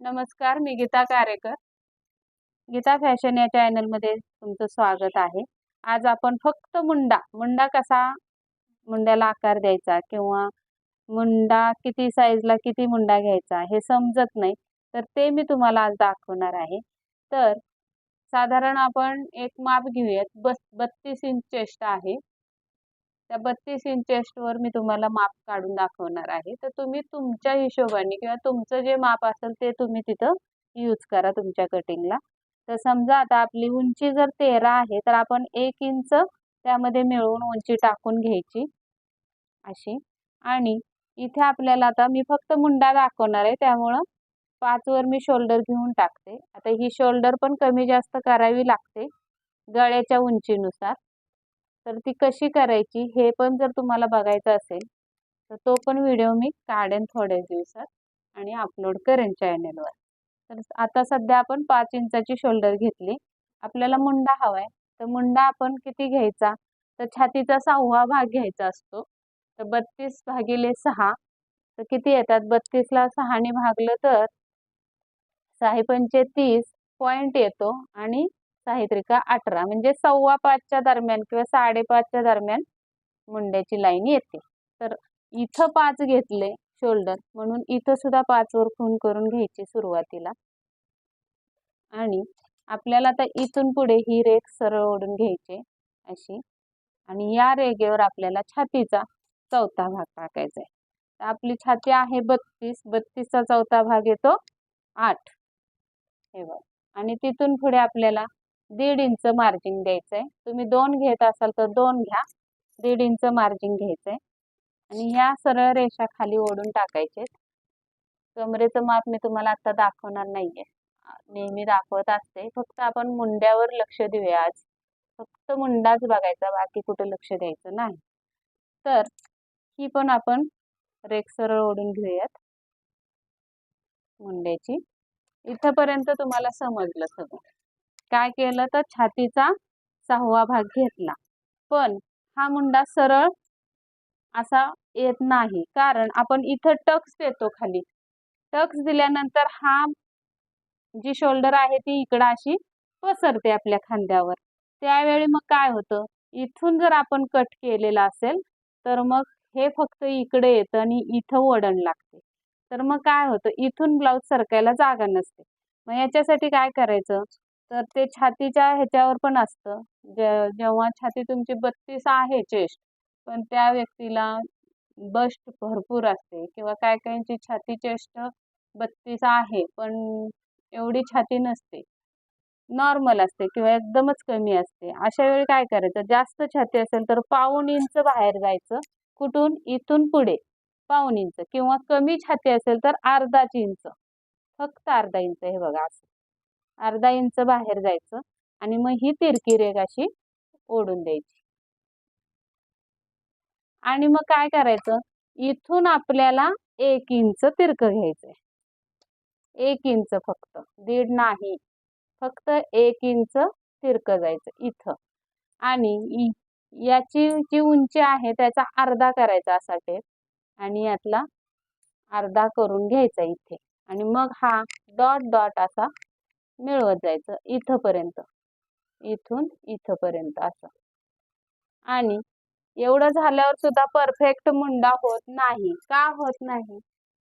नमस्कार मी गीता कारेकर. गीता फॅशन या चॅनलमध्ये तुमचं स्वागत आहे. आज आपण फक्त मुंडा मुंडा कसा मुंड्याला आकार द्यायचा किंवा मुंडा किती साईजला किती मुंडा घ्यायचा हे समजत नाही तर ते मी तुम्हाला आज दाखवणार आहे. तर साधारण आपण एक माप घेऊयात बस बत्तीस इंच चेस्ट आहे. त्या बत्तीस इंचेस्टवर मी तुम्हाला माप काढून दाखवणार आहे. तर तुम्ही तुमच्या हिशोबाने किंवा तुमचं जे माप असेल ते तुम्ही तिथं यूज करा तुमच्या कटिंगला तर समजा आता आपली उंची जर तेरा आहे तर आपण एक इंच त्यामध्ये मिळवून उंची टाकून घ्यायची अशी. आणि इथे आपल्याला आता मी फक्त मुंडा दाखवणार आहे त्यामुळं पाचवर मी शोल्डर घेऊन टाकते. आता ही शोल्डर पण कमी जास्त करावी लागते गळ्याच्या उंचीनुसार. तर ती कशी करायची हे पण जर तुम्हाला बघायचं असेल तर तो पण व्हिडिओ मी काढेन थोड्याच दिवसात आणि अपलोड करेन चॅनेलवर. तर आता सध्या आपण पाच इंचाची शोल्डर घेतली. आपल्याला मुंडा हवा आहे तर मुंडा आपण किती घ्यायचा? तर छातीचा सहावा भाग घ्यायचा असतो. तर बत्तीस भागिले सहा. तर किती येतात? बत्तीसला सहाने भागलं तर सहा पंचे तीस पॉईंट येतो आणि साहित्रिका अठरा म्हणजे सव्वा पाचच्या दरम्यान किंवा साडेपाचच्या दरम्यान मुंड्याची लाईन येते. तर इथं पाच घेतले शोल्डर म्हणून इथं सुद्धा पाचवर खून करून घ्यायची सुरुवातीला. आणि आपल्याला आता इथून पुढे ही रेख सरळ ओढून घ्यायची अशी. आणि या रेगेवर आपल्याला छातीचा चौथा भाग टाकायचा आहे तर आपली छाती आहे बत्तीस बत्तीसचा चौथा भाग येतो आठ. हे बघ. आणि तिथून पुढे आपल्याला दीड इंच मार्जिन द्यायचं आहे तुम्ही दोन घेत असाल तर दोन घ्या. दीड इंच मार्जिन घ्यायचं आहे आणि ह्या सरळ रेषा खाली ओढून टाकायचे. कमरेचं माप मी तुम्हाला आता दाखवणार नाहीये. नेहमी दाखवत असते. फक्त आपण मुंड्यावर लक्ष देऊया आज. फक्त मुंडाच बघायचा. बाकी कुठं लक्ष द्यायचं नाही. तर ही पण आपण रेख सरळ ओढून घेऊयात. मुंड्याची. इथंपर्यंत तुम्हाला समजलं सगळं. काय केलं तर छातीचा सहावा भाग घेतला. पण हा मुंडा सरळ असा येत नाही. कारण आपण इथं टक्स देतो खाली. टक्स दिल्यानंतर हा जी शोल्डर आहे ती इकडं अशी पसरते आपल्या खांद्यावर. त्यावेळी मग काय होतं? इथून जर आपण कट केलेला असेल तर मग हे फक्त इकडे येतं आणि इथं वडण लागते. तर मग काय होतं? इथून ब्लाऊज सरकायला जागा नसते. मग याच्यासाठी काय करायचं? तर ते छातीच्या ह्याच्यावर पण असतं. जे जेव्हा छाती तुमची बत्तीस आहे चेस्ट पण त्या व्यक्तीला बस्ट भरपूर असते किंवा काय काहींची छाती चेस्ट बत्तीस आहे पण एवढी छाती नसते. नॉर्मल असते किंवा एकदमच कमी असते. अशा वेळी काय करायचं? जास्त छाती असेल तर पाऊन इंच बाहेर जायचं. कुठून? इथून पुढे. पाऊन इंच किंवा कमी छाती असेल तर अर्धाच इंच. फक्त अर्धा इंच हे बघा असं. अर्धा इंच बाहेर जायचं आणि मग ही तिरकी रेग अशी ओढून द्यायची. आणि मग काय करायचं? इथून आपल्याला एक इंच तिरक घ्यायचंय. एक इंच फक्त. दीड नाही. फक्त एक इंच तिरक जायचं इथं. आणि याची जी उंची आहे त्याचा अर्धा करायचा असा टेप आणि यातला अर्धा करून घ्यायचा इथे. आणि मग हा डॉट डॉट असा मिळवत जायचं. इथंपर्यंत. इथून इथंपर्यंत असं. आणि एवढं झाल्यावर सुद्धा परफेक्ट मुंडा होत नाही. का होत नाही?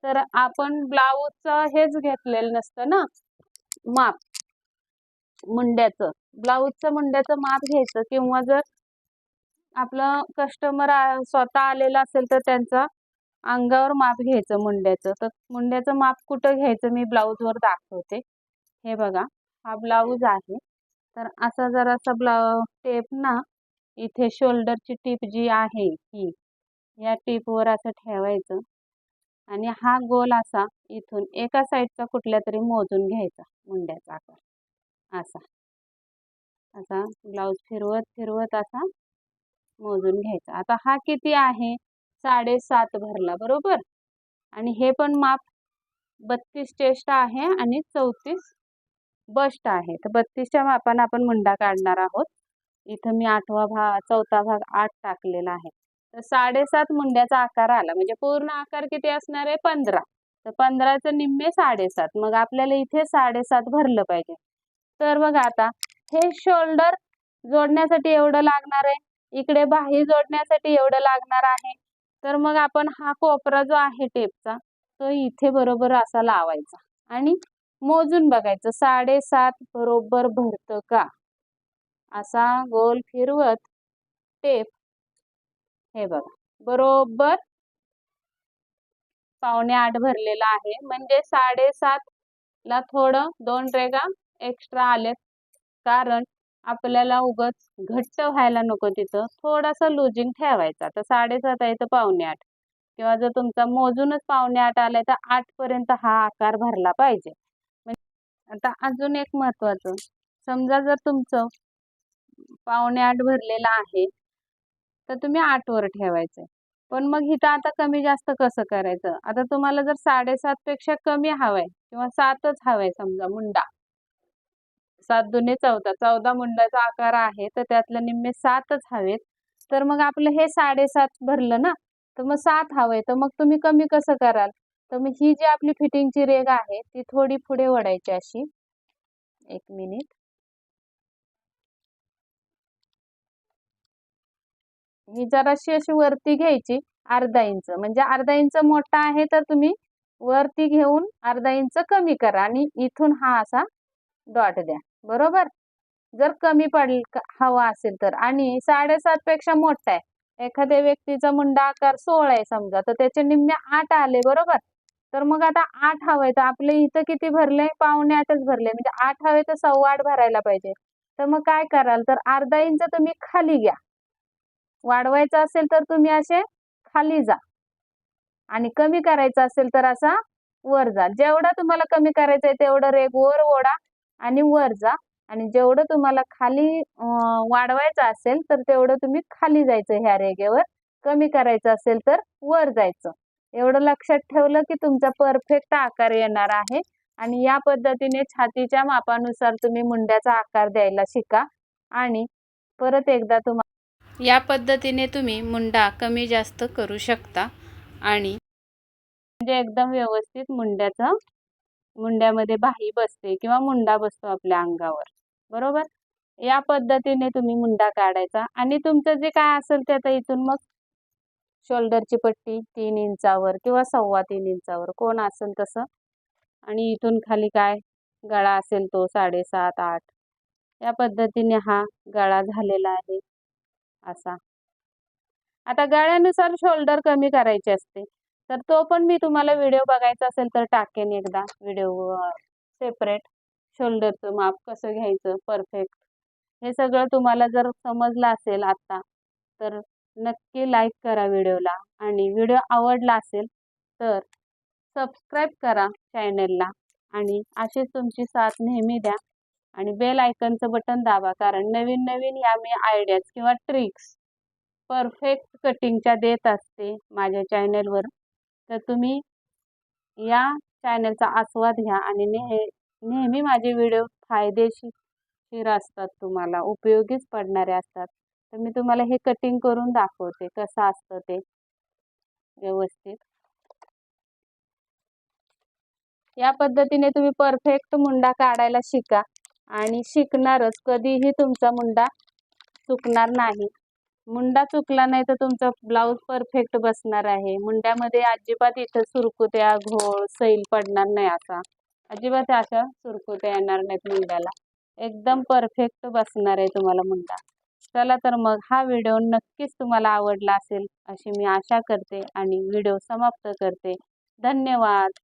तर आपण ब्लाऊजचं हेच घेतलेलं नसतं ना? माप. मुंड्याचं. ब्लाऊजचं मुंड्याचं माप घ्यायचं. किंवा जर आपलं कस्टमर स्वतः आलेलं असेल तर त्यांचा अंगावर माप घ्यायचं मुंड्याचं. तर मुंड्याचं माप कुठं घ्यायचं मी ब्लाऊजवर दाखवते. हे बघा हा ब्लाऊज आहे. तर असा जरासा ब्लाउ टेप ना इथे शोल्डरची टीप जी आहे ही या टीपवर असं ठेवायचं. आणि हा गोल असा इथून एका साईडचा कुठल्या तरी मोजून घ्यायचा मुंड्याचा आकार. असा. असा ब्लाऊज फिरवत फिरवत असा मोजून घ्यायचा. आता हा किती आहे? साडेसात भरला बरोबर? आणि हे पण माप बत्तीस चेस्ट आहे आणि चौतीस बस्ट आहे. तर बत्तीसच्या मापानं आपण मुंडा काढणार आहोत. इथं मी आठवा भाग चौथा भाग आठ टाकलेला आहे. तर साडेसात मुंड्याचा आकार आला. म्हणजे पूर्ण आकार किती असणार आहे? पंधरा. तर पंधराचं निम्मे साडेसात. मग आपल्याला इथे साडेसात भरलं पाहिजे. तर बघा आता हे शोल्डर जोडण्यासाठी एवढं लागणार आहे. इकडे बाही जोडण्यासाठी एवढं लागणार आहे. तर मग आपण हा कोपरा जो आहे टेपचा तो इथे बरोबर असा लावायचा. आणि मोजून बघायचं. साडेसात बरोबर भरतं का? असा गोल फिरवत टेप. हे बघा. बरोबर पावणे आठ भरलेला आहे. म्हणजे साडेसात ला थोडं दोन रेगा एक्स्ट्रा आलेत. कारण आपल्याला उगच घट्ट व्हायला नको तिथं. थोडासा लुजिंग ठेवायचा. तर साडेसात आहे तर पावणे आठ. किंवा जर तुमचा मोजूनच पावणे आठ आलाय तर आठ पर्यंत हा आकार भरला पाहिजे. आता अजून एक महत्वाचं समजा जर तुमचं पावणे आठ भरलेलं आहे तर तुम्ही आठवर ठेवायचं ठेवायचं पण मग इथं आता कमी जास्त कसं करायचं? आता तुम्हाला जर साडेसात पेक्षा कमी हवाय किंवा सातच हवाय समजा मुंडा. सात दुने चौदा चौदा मुंडाचा आकार आहे तर त्यातलं निम्मे सातच हवेत. तर मग आपलं हे साडेसात भरलं ना तर मग सात हवंय तर मग तुम्ही कमी कसं कराल? तर मग ही जी आपली फिटिंगची रेग आहे ती थोडी पुढे वडायची अशी. एक मिनिट. ही जराशी अशी वरती घ्यायची अर्धा इंच. म्हणजे अर्धा इंच मोठा आहे तर तुम्ही वरती घेऊन अर्धा इंच कमी करा आणि इथून हा असा डॉट द्या. बरोबर? जर कमी पडल हवा असेल तर. आणि साडेसात पेक्षा मोठा आहे. एखाद्या व्यक्तीचा मुंडा आकार सोळा आहे समजा तर त्याचे निम्मे आठ आले बरोबर? तर मग आता आठ हवंय तर आपले इथं किती भरले? पावणे आठच भरले. म्हणजे आठ हवे तर सव्वा आठ भरायला पाहिजे. तर मग काय कराल? तर अर्धा इंच तुम्ही खाली घ्या. वाढवायचं असेल तर तुम्ही असे खाली जा. आणि कमी करायचं असेल तर असा वर जा. जेवढा तुम्हाला कमी करायचं आहे तेवढं रेग वर ओढा आणि वर जा. आणि जेवढं तुम्हाला खाली वाढवायचं असेल तर तेवढं तुम्ही खाली जायचं ह्या रेगेवर कमी करायचं असेल तर वर जायचं. एवढं लक्षात ठेवलं की तुमचा परफेक्ट आकार येणार आहे. आणि या पद्धतीने छातीच्या मापानुसार तुम्ही मुंड्याचा आकार द्यायला शिका. आणि परत एकदा तुम्हाला या पद्धतीने तुम्ही मुंडा कमी जास्त करू शकता. आणि म्हणजे एकदम व्यवस्थित मुंड्याचा मुंड्यामध्ये बाही बसते किंवा मुंडा बसतो आपल्या अंगावर. बरोबर? या पद्धतीने तुम्ही मुंडा काढायचा. आणि तुमचं जे काय असेल ते आता इथून मग शोल्डरची पट्टी तीन इंचावर किंवा सव्वा तीन इंचावर. कोण असेल तसं? आणि इथून खाली काय गळा असेल तो साडेसात आठ. या पद्धतीने हा गळा झालेला आहे असा. आता गळ्यानुसार शोल्डर कमी करायचे असते. तर तो पण मी तुम्हाला व्हिडिओ बघायचा असेल तर टाकेन एकदा व्हिडिओ सेपरेट. शोल्डरचं माप कसं घ्यायचं? परफेक्ट. हे सगळं तुम्हाला जर समजलं असेल आत्ता तर नक्की लाईक करा व्हिडिओला आणि व्हिडिओ आवडला असेल तर सबस्क्राईब करा चॅनलला आणि अशीच तुमची साथ नेहमी द्या. आणि बेल आयकनचं बटन दाबा. कारण नवीन नवीन या मी आयडियाज किंवा ट्रिक्स परफेक्ट कटिंगच्या देत असते माझ्या चॅनलवर तर तुम्ही या चॅनलचा आस्वाद घ्या. आणि नेह नेहमी माझे व्हिडिओ फायदेशीर असतात तुम्हाला. उपयोगीच पडणारे असतात. तर मी तुम्हाला हे कटिंग करून दाखवते कसं असतं ते व्यवस्थित. या पद्धतीने तुम्ही परफेक्ट मुंडा काढायला शिका आणि शिकणारच कधीही तुमचा मुंडा चुकणार नाही. मुंडा चुकला नाही तर तुमचा ब्लाऊज परफेक्ट बसणार आहे. मुंड्यामध्ये अजिबात इथं सुरकुत्या घोळ सैल पडणार नाही असा. अजिबात अशा सुरकुत्या येणार नाहीत मुंड्याला. एकदम परफेक्ट बसणार आहे तुम्हाला मुंडा. चला तर मग हा व्हिडिओ नक्कीच तुम्हाला आवडला असेल अशी मी आशा करते आणि व्हिडिओ समाप्त करते. धन्यवाद.